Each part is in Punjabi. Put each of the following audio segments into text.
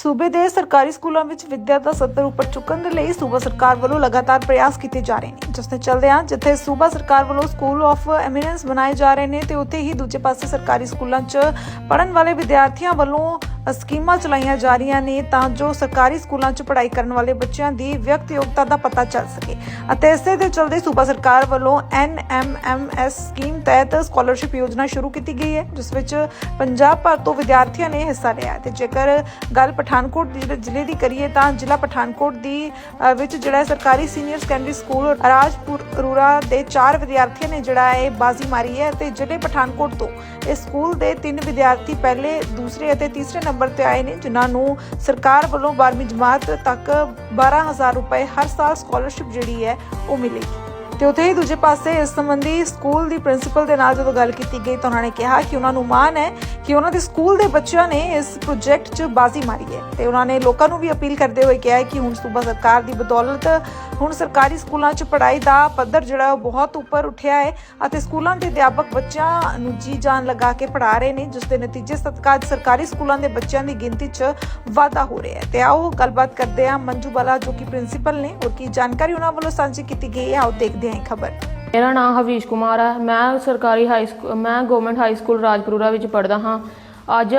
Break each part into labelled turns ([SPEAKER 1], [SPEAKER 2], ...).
[SPEAKER 1] ਸੂਬੇ ਦੇ ਸਰਕਾਰੀ ਸਕੂਲਾਂ ਵਿੱਚ ਵਿੱਦਿਆ ਦਾ ਸੱਤਰ ਉੱਪਰ ਚੁੱਕਣ ਦੇ ਲਈ ਸੂਬਾ ਸਰਕਾਰ ਵੱਲੋਂ ਲਗਾਤਾਰ ਪ੍ਰਯਾਸ ਕੀਤੇ ਜਾ ਰਹੇ ਨੇ। ਜਿਸ ਦੇ ਚੱਲਦਿਆਂ ਜਿੱਥੇ ਸੂਬਾ ਸਰਕਾਰ ਵੱਲੋਂ ਸਕੂਲ ਆਫ ਐਮੀਨੈਂਸ ਬਣਾਏ ਜਾ ਰਹੇ ਨੇ ਤੇ ਉੱਥੇ ਹੀ ਦੂਜੇ ਪਾਸੇ ਸਰਕਾਰੀ ਸਕੂਲਾਂ 'ਚ ਪੜਨ ਵਾਲੇ ਵਿਦਿਆਰਥੀਆਂ ਵੱਲੋਂ ਸਕੀਮਾਂ ਚਲਾਈਆਂ ਜਾ ਰਹੀਆਂ ਨੇ ਤਾਂ ਜੋ ਸਰਕਾਰੀ ਸਕੂਲਾਂ 'ਚ ਪੜ੍ਹਾਈ ਕਰਨ ਵਾਲੇ ਬੱਚਿਆਂ ਦੀ ਵਿਅਕਤੀ ਯੋਗਤਾ ਦਾ ਪਤਾ ਚੱਲ ਸਕੇ। ਅਤੇ ਇਸੇ ਦੇ ਚੱਲਦੇ ਸੂਬਾ ਸਰਕਾਰ ਵੱਲੋਂ ਐਨਐਮਐਮਐਸ ਸਕੀਮ ਤਹਿਤ ਸਕਾਲਰਸ਼ਿਪ ਯੋਜਨਾ ਸ਼ੁਰੂ ਕੀਤੀ ਗਈ ਹੈ, ਜਿਸ ਵਿੱਚ ਪੰਜਾਬ ਭਰ ਤੋਂ ਵਿਦਿਆਰਥੀਆਂ ਨੇ ਹਿੱਸਾ ਲਿਆ ਹੈ। ਤੇ ਜੇਕਰ ਗੱਲ ਪਠਾਨਕੋਟ ਜ਼ਿਲ੍ਹੇ ਦੀ ਕਰੀਏ ਤਾਂ ਜ਼ਿਲ੍ਹਾ ਪਠਾਨਕੋਟ ਦੀ ਵਿੱਚ ਜਿਹੜਾ ਸਰਕਾਰੀ senior secondary school Rajpur Arura ਦੇ ਚਾਰ ਵਿਦਿਆਰਥੀਆਂ ਨੇ ਜਿਹੜਾ ਇਹ ਬਾਜ਼ੀ ਮਾਰੀ ਹੈ। ਤੇ ਜ਼ਿਲ੍ਹੇ ਪਠਾਨਕੋਟ ਤੋਂ ਇਸ ਸਕੂਲ ਦੇ ਤਿੰਨ ਵਿਦਿਆਰਥੀ ਪਹਿਲੇ, ਦੂਸਰੇ ਅਤੇ ਤੀਸਰੇ ਨੰਬਰ ਤੇ ਆਏ ਨੇ, ਜਿਨ੍ਹਾਂ ਨੂੰ ਸਰਕਾਰ ਵੱਲੋਂ 12ਵੀਂ ਜਮਾਤ ਤੱਕ 12000 ਰੁਪਏ ਹਰ ਸਾਲ ਸਕਾਲਰਸ਼ਿਪ ਜਿਹੜੀ ਹੈ ਉਹ ਮਿਲੇਗੀ। ਤੇ ਉੱਥੇ ਹੀ ਦੂਜੇ ਪਾਸੇ ਇਸ ਸੰਬੰਧੀ ਸਕੂਲ ਦੀ ਪ੍ਰਿੰਸੀਪਲ ਦੇ ਨਾਲ ਜਦੋਂ ਗੱਲ ਕੀਤੀ ਗਈ ਤਾਂ ਉਹਨਾਂ ਨੇ ਕਿਹਾ ਕਿ ਉਹਨਾਂ ਨੂੰ ਮਾਣ ਹੈ ਕਿ ਉਹਨਾਂ ਦੇ ਸਕੂਲ ਦੇ ਬੱਚਿਆਂ ਨੇ ਇਸ ਪ੍ਰੋਜੈਕਟ 'ਚ ਬਾਜ਼ੀ ਮਾਰੀ ਹੈ ਤੇ ਉਹਨਾਂ ਨੇ ਲੋਕਾਂ ਨੂੰ ਵੀ ਅਪੀਲ ਕਰਦੇ ਹੋਏ ਕਿਹਾ ਕਿ ਹੁਣ ਸੂਬਾ ਸਰਕਾਰ ਦੀ ਬਦੌਲਤ ਹੁਣ ਸਰਕਾਰੀ ਸਕੂਲਾਂ 'ਚ ਪੜ੍ਹਾਈ ਦਾ ਪੱਧਰ ਜਿਹੜਾ ਉਹ ਬਹੁਤ ਉੱਪਰ ਉੱਠਿਆ ਹੈ ਅਤੇ ਸਕੂਲਾਂ ਦੇ ਅਧਿਆਪਕ ਬੱਚਿਆਂ ਨੂੰ ਜੀ ਜਾਨ ਲਗਾ ਕੇ ਪੜ੍ਹਾ ਰਹੇ ਨੇ, ਜਿਸ ਦੇ ਨਤੀਜੇ ਸਦਕਾ ਅੱਜ ਸਰਕਾਰੀ ਸਕੂਲਾਂ ਦੇ ਬੱਚਿਆਂ ਦੀ ਗਿਣਤੀ 'ਚ ਵਾਧਾ ਹੋ ਰਿਹਾ ਹੈ। ਤੇ ਆਓ ਗੱਲਬਾਤ ਕਰਦੇ ਹਾਂ ਮੰਜੂ ਬਾਲਾ ਜੋ ਕਿ ਪ੍ਰਿੰਸੀਪਲ ਨੇ ਔਰ ਕੀ ਜਾਣਕਾਰੀ ਉਹਨਾਂ ਵੱਲੋਂ ਸਾਂਝੀ ਕੀਤੀ ਗਈ ਹੈ। ਆਓ ਦੇਖਦੇ ਹਾਂ ਖਬਰ।
[SPEAKER 2] ਮੇਰਾ ਨਾਮ ਹਵੀਸ਼ ਕੁਮਾਰ ਹੈ। ਮੈਂ ਸਰਕਾਰੀ ਹਾਈ ਸਕੂਲ ਮੈਂ ਗਵਰਨਮੈਂਟ ਹਾਈ ਸਕੂਲ ਰਾਜਪੁਰਾ ਵਿੱਚ ਪੜ੍ਹਦਾ ਹਾਂ। ਅੱਜ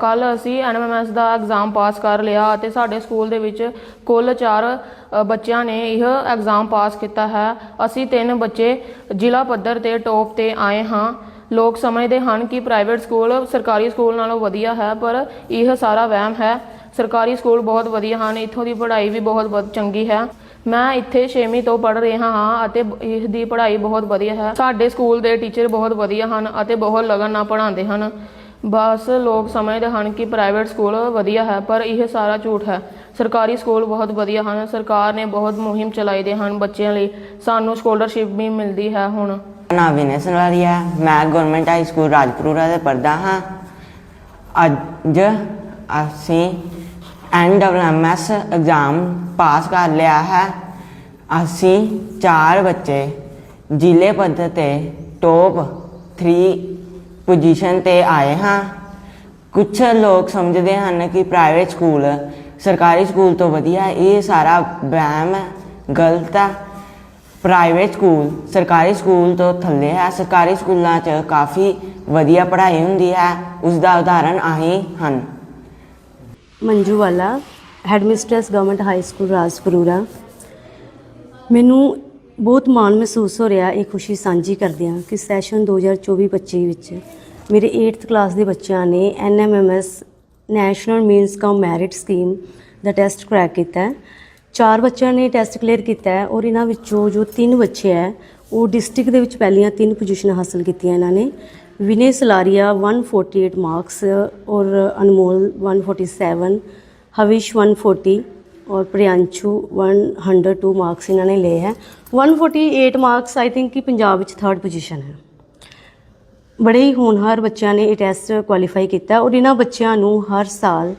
[SPEAKER 2] ਕੱਲ ਅਸੀਂ ਐਨਐਮਐਸ ਦਾ ਐਗਜ਼ਾਮ ਪਾਸ ਕਰ ਲਿਆ ਅਤੇ ਸਾਡੇ ਸਕੂਲ ਦੇ ਵਿੱਚ ਕੁੱਲ 4 ਬੱਚਿਆਂ ਨੇ ਇਹ ਐਗਜ਼ਾਮ ਪਾਸ ਕੀਤਾ ਹੈ। ਅਸੀਂ ਤਿੰਨ ਬੱਚੇ ਜ਼ਿਲ੍ਹਾ ਪੱਧਰ ਤੇ ਟੌਪ ਤੇ ਆਏ ਹਾਂ। ਲੋਕ ਸਮਝਦੇ ਹਨ ਕਿ ਪ੍ਰਾਈਵੇਟ ਸਕੂਲ ਸਰਕਾਰੀ ਸਕੂਲ ਨਾਲੋਂ ਵਧੀਆ ਹੈ, ਪਰ ਇਹ ਸਾਰਾ ਵਹਿਮ ਹੈ। ਸਰਕਾਰੀ ਸਕੂਲ ਬਹੁਤ ਵਧੀਆ ਹਨ। ਇੱਥੋਂ ਦੀ ਪੜ੍ਹਾਈ ਵੀ ਬਹੁਤ ਬਹੁਤ ਚੰਗੀ ਹੈ। ਮੈਂ ਇੱਥੇ 6ਵੀਂ ਤੋਂ ਪੜ੍ਹ ਰਿਹਾ ਹਾਂ ਅਤੇ ਇਸ ਦੀ ਪੜ੍ਹਾਈ ਬਹੁਤ ਵਧੀਆ ਹੈ। ਸਾਡੇ ਸਕੂਲ ਦੇ ਟੀਚਰ ਬਹੁਤ ਵਧੀਆ ਹਨ ਅਤੇ ਬਹੁਤ ਲਗਨ ਨਾਲ ਪੜ੍ਹਾਉਂਦੇ ਹਨ। ਬਸ ਲੋਕ ਸਮਝਦੇ ਹਨ ਕਿ ਪ੍ਰਾਈਵੇਟ ਸਕੂਲ ਵਧੀਆ ਹੈ, ਪਰ ਇਹ ਸਾਰਾ ਝੂਠ ਹੈ। ਸਰਕਾਰੀ ਸਕੂਲ ਬਹੁਤ ਵਧੀਆ ਹਨ। ਸਰਕਾਰ ਨੇ ਬਹੁਤ ਮੁਹਿੰਮ ਚਲਾਈ ਦੇ ਹਨ ਬੱਚਿਆਂ ਲਈ। ਸਾਨੂੰ ਸਕਾਲਰਸ਼ਿਪ ਵੀ ਮਿਲਦੀ ਹੈ ਹੁਣ।
[SPEAKER 3] ਮੇਰਾ ਨਾਮ ਵਿਨੈ ਸਨਵਾਰੀਆ ਮੈਂ ਗਵਰਨਮੈਂਟ ਹਾਈ ਸਕੂਲ ਰਾਜਪੁਰਾ ਦੇ ਪੜ੍ਹਦਾ ਹਾਂ। ਅੱਜ ਅਸੀਂ ਐਨਡਬਲਐਮਐਸ ਐਗਜ਼ਾਮ ਪਾਸ ਕਰ ਲਿਆ ਹੈ। ਅਸੀਂ ਚਾਰ ਬੱਚੇ ਜ਼ਿਲ੍ਹੇ ਪੱਧਰ ਤੇ ਟੌਪ 3 ਪੋਜੀਸ਼ਨ ਤੇ ਆਏ ਹਾਂ। ਕੁਝ ਲੋਕ ਸਮਝਦੇ ਹਨ ਕਿ ਪ੍ਰਾਈਵੇਟ ਸਕੂਲ ਸਰਕਾਰੀ ਸਕੂਲ ਤੋਂ ਵਧੀਆ ਇਹ ਸਾਰਾ ਵਹਿਮ ਗਲਤ ਹੈ। ਪ੍ਰਾਈਵੇਟ ਸਕੂਲ ਸਰਕਾਰੀ ਸਕੂਲ ਤੋਂ ਥੱਲੇ ਹੈ। ਸਰਕਾਰੀ ਸਕੂਲਾਂ 'ਚ ਕਾਫੀ ਵਧੀਆ ਪੜ੍ਹਾਈ ਹੁੰਦੀ ਹੈ। ਉਸ ਦਾ ਉਦਾਹਰਣ ਆਹੀ ਹਨ।
[SPEAKER 4] ਮੰਜੂ ਵਾਲਾ headmistress government high school Rajpura ਮੈਨੂੰ ਬਹੁਤ ਮਾਣ ਮਹਿਸੂਸ ਹੋ ਰਿਹਾ, ਇਹ ਖੁਸ਼ੀ ਸਾਂਝੀ ਕਰਦਿਆਂ ਕਿ ਸੈਸ਼ਨ 2024-25 ਵਿੱਚ ਮੇਰੇ 8th ਕਲਾਸ ਦੇ ਬੱਚਿਆਂ ਨੇ NMMS national means cum merit scheme ਦਾ ਟੈਸਟ ਕਰੈਕ ਕੀਤਾ ਚਾਰ ਬੱਚਿਆਂ ਨੇ ਟੈਸਟ ਕਲੀਅਰ ਕੀਤਾ ਹੈ ਔਰ ਇਹਨਾਂ ਵਿੱਚੋਂ ਜੋ ਤਿੰਨ ਬੱਚੇ ਹੈ, ਉਹ ਡਿਸਟ੍ਰਿਕਟ ਦੇ ਵਿੱਚ ਪਹਿਲੀਆਂ ਤਿੰਨ ਪੋਜੀਸ਼ਨ ਹਾਸਲ ਕੀਤੀਆਂ ਇਹਨਾਂ ਨੇ। ਵਿਨੇ ਸਲਾਰੀਆ 148 ਮਾਰਕਸ ਔਰ ਅਨਮੋਲ 147 ਹਵਿਸ਼ 140 ਔਰ ਪ੍ਰਿयांशु 102 ਮਾਰਕਸ ਇਹਨਾਂ ਨੇ ਲਏ ਹੈ 148 ਮਾਰਕਸ ਆਈ ਥਿੰਕ ਕਿ ਪੰਜਾਬ ਵਿੱਚ ਥਰਡ ਪੋਜੀਸ਼ਨ ਹੈ ਬੜੇ ਹੀ ਹੋਣਹਾਰ ਬੱਚਿਆਂ ਨੇ ਇਹ ਟੈਸਟ ਕੁਆਲੀਫਾਈ ਕੀਤਾ ਔਰ ਇਹਨਾਂ ਬੱਚਿਆਂ ਨੂੰ ਹਰ ਸਾਲ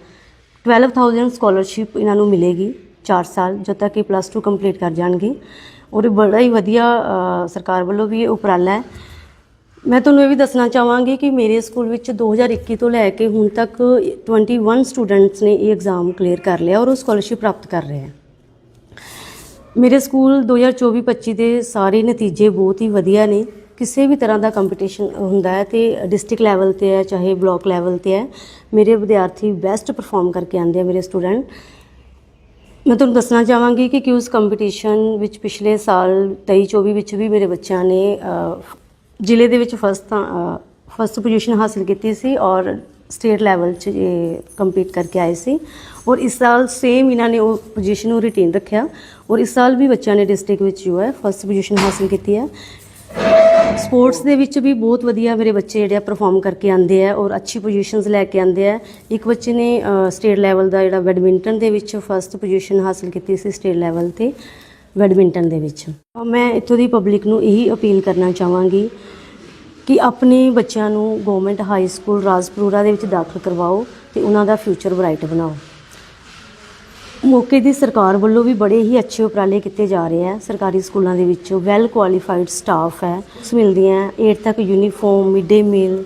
[SPEAKER 4] 12000 ਸਕਾਲਰਸ਼ਿਪ ਇਹਨਾਂ ਨੂੰ ਮਿਲੇਗੀ 4 ਸਾਲ ਜਦ ਤੱਕ ਇਹ ਪਲੱਸ 2 ਕੰਪਲੀਟ ਕਰ ਜਾਣਗੇ ਔਰ ਇਹ ਬੜਾ ਹੀ ਵਧੀਆ ਸਰਕਾਰ ਵੱਲੋਂ ਵੀ ਇਹ ਉਪਰਾਲਾ ਹੈ ਮੈਂ ਤੁਹਾਨੂੰ ਇਹ ਵੀ ਦੱਸਣਾ ਚਾਹਾਂਗੀ ਕਿ ਮੇਰੇ ਸਕੂਲ ਵਿੱਚ 2021 ਤੋਂ ਲੈ ਕੇ ਹੁਣ ਤੱਕ 21 ਸਟੂਡੈਂਟਸ ਨੇ ਇਹ ਐਗਜ਼ਾਮ ਕਲੀਅਰ ਕਰ ਲਿਆ ਔਰ ਉਹ ਸਕਾਲਰਸ਼ਿਪ ਪ੍ਰਾਪਤ ਕਰ ਰਹੇ ਹਨ ਮੇਰੇ ਸਕੂਲ 2024-25 ਦੇ ਸਾਰੇ ਨਤੀਜੇ ਬਹੁਤ ਹੀ ਵਧੀਆ ਨੇ। ਕਿਸੇ ਵੀ ਤਰ੍ਹਾਂ ਦਾ ਕੰਪੀਟੀਸ਼ਨ ਹੁੰਦਾ ਹੈ ਤੇ ਡਿਸਟ੍ਰਿਕਟ ਲੈਵਲ ਤੇ ਹੈ, ਚਾਹੇ ਬਲਾਕ ਲੈਵਲ ਤੇ ਹੈ, ਮੇਰੇ ਵਿਦਿਆਰਥੀ ਬੈਸਟ ਪਰਫਾਰਮ ਕਰਕੇ ਆਉਂਦੇ ਆ ਮੇਰੇ ਸਟੂਡੈਂਟ ਮੈਂ ਤੁਹਾਨੂੰ ਦੱਸਣਾ ਚਾਹਾਂਗੀ ਕਿ ਕਿਉਂ ਉਸ ਕੰਪੀਟੀਸ਼ਨ ਵਿੱਚ ਪਿਛਲੇ ਸਾਲ 23-24 ਵਿੱਚ ਵੀ ਮੇਰੇ ਬੱਚਿਆਂ ਨੇ ਜ਼ਿਲ੍ਹੇ ਦੇ ਵਿੱਚ ਫਸਟ ਫਸਟ ਪੋਜੀਸ਼ਨ ਹਾਸਲ ਕੀਤੀ ਸੀ ਔਰ ਸਟੇਟ ਲੈਵਲ 'ਚ ਇਹ ਕੰਪੀਟ ਕਰਕੇ ਆਏ ਸੀ। ਔਰ ਇਸ ਸਾਲ ਸੇਮ ਇਹਨਾਂ ਨੇ ਉਹ ਪੋਜੀਸ਼ਨ ਨੂੰ ਰਿਟੇਨ ਰੱਖਿਆ। ਔਰ ਇਸ ਸਾਲ ਵੀ ਬੱਚਿਆਂ ਨੇ ਡਿਸਟ੍ਰਿਕਟ ਵਿੱਚ ਜੋ ਹੈ ਫਸਟ ਪੋਜੀਸ਼ਨ ਹਾਸਲ ਕੀਤੀ ਹੈ। ਸਪੋਰਟਸ ਦੇ ਵਿੱਚ ਵੀ ਬਹੁਤ ਵਧੀਆ ਮੇਰੇ ਬੱਚੇ ਜਿਹੜੇ ਆ ਪਰਫਾਰਮ ਕਰਕੇ ਆਉਂਦੇ ਆ ਔਰ ਅੱਛੀ ਪੋਜੀਸ਼ਨਸ ਲੈ ਕੇ ਆਉਂਦੇ ਆ। ਇੱਕ ਬੱਚੇ ਨੇ ਸਟੇਟ ਲੈਵਲ ਦਾ ਜਿਹੜਾ ਬੈਡਮਿੰਟਨ ਦੇ ਵਿੱਚ ਫਸਟ ਪੋਜੀਸ਼ਨ ਹਾਸਲ ਕੀਤੀ ਸੀ ਸਟੇਟ ਲੈਵਲ ਤੇ। ਬੈਡਮਿੰਟਨ ਦੇ ਵਿੱਚ। ਮੈਂ ਇੱਥੋਂ ਦੀ ਪਬਲਿਕ ਨੂੰ ਇਹੀ ਅਪੀਲ ਕਰਨਾ ਚਾਹਾਂਗੀ ਕਿ ਆਪਣੇ ਬੱਚਿਆਂ ਨੂੰ ਗਵਰਨਮੈਂਟ ਹਾਈ ਸਕੂਲ ਰਾਜਪੁਰਾ ਦੇ ਵਿੱਚ ਦਾਖਲ ਕਰਵਾਓ ਤੇ ਉਹਨਾਂ ਦਾ ਫਿਊਚਰ ਬ੍ਰਾਈਟ ਬਣਾਓ। ਮੌਕੇ ਦੀ ਸਰਕਾਰ ਵੱਲੋਂ ਵੀ ਬੜੇ ਹੀ ਅੱਛੇ ਉਪਰਾਲੇ ਕੀਤੇ ਜਾ ਰਹੇ ਆ। ਸਰਕਾਰੀ ਸਕੂਲਾਂ ਦੇ ਵਿੱਚੋਂ ਵੈਲ ਕੁਆਲੀਫਾਈਡ ਸਟਾਫ ਹੈ। ਮਿਲਦੀਆਂ 8 ਤੱਕ uniform mid day meal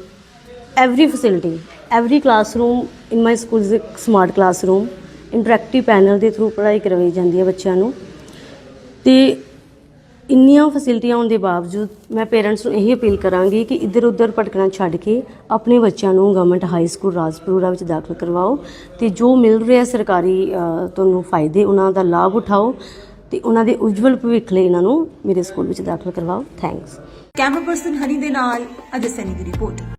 [SPEAKER 4] every facility every classroom in my school is a smart interactive panel ਦੇ ਥਰੂ ਪੜ੍ਹਾਈ ਕਰਵਾਈ ਜਾਂਦੀ ਹੈ ਬੱਚਿਆਂ ਨੂੰ। ਤੇ ਇੰਨੀਆਂ ਫੈਸਿਲਿਟੀਆਂ ਹੋਣ ਦੇ ਬਾਵਜੂਦ ਮੈਂ ਪੇਰੈਂਟਸ ਨੂੰ ਇਹੀ ਅਪੀਲ ਕਰਾਂਗੀ ਕਿ ਇੱਧਰ ਉੱਧਰ ਭਟਕਣਾ ਛੱਡ ਕੇ ਆਪਣੇ ਬੱਚਿਆਂ ਨੂੰ ਗਵਰਨਮੈਂਟ ਹਾਈ ਸਕੂਲ ਰਾਜਪੁਰਾ ਵਿੱਚ ਦਾਖਲ ਕਰਵਾਓ ਤੇ ਜੋ ਮਿਲ ਰਿਹਾ ਸਰਕਾਰੀ ਤੁਹਾਨੂੰ ਫਾਇਦੇ, ਉਹਨਾਂ ਦਾ ਲਾਭ ਉਠਾਓ ਤੇ ਉਹਨਾਂ ਦੇ ਉਜਵਲ ਭਵਿੱਖ ਲਈ ਇਹਨਾਂ ਨੂੰ ਮੇਰੇ ਸਕੂਲ ਵਿੱਚ ਦਾਖਲ ਕਰਵਾਓ। ਥੈਂਕਸ
[SPEAKER 5] ਕੈਮਰਾ ਪਰਸਨ ਹਨੀ ਦੇ ਨਾਲ ਅਜੇ ਸੈਨੀ ਦੀ ਰਿਪੋਰਟ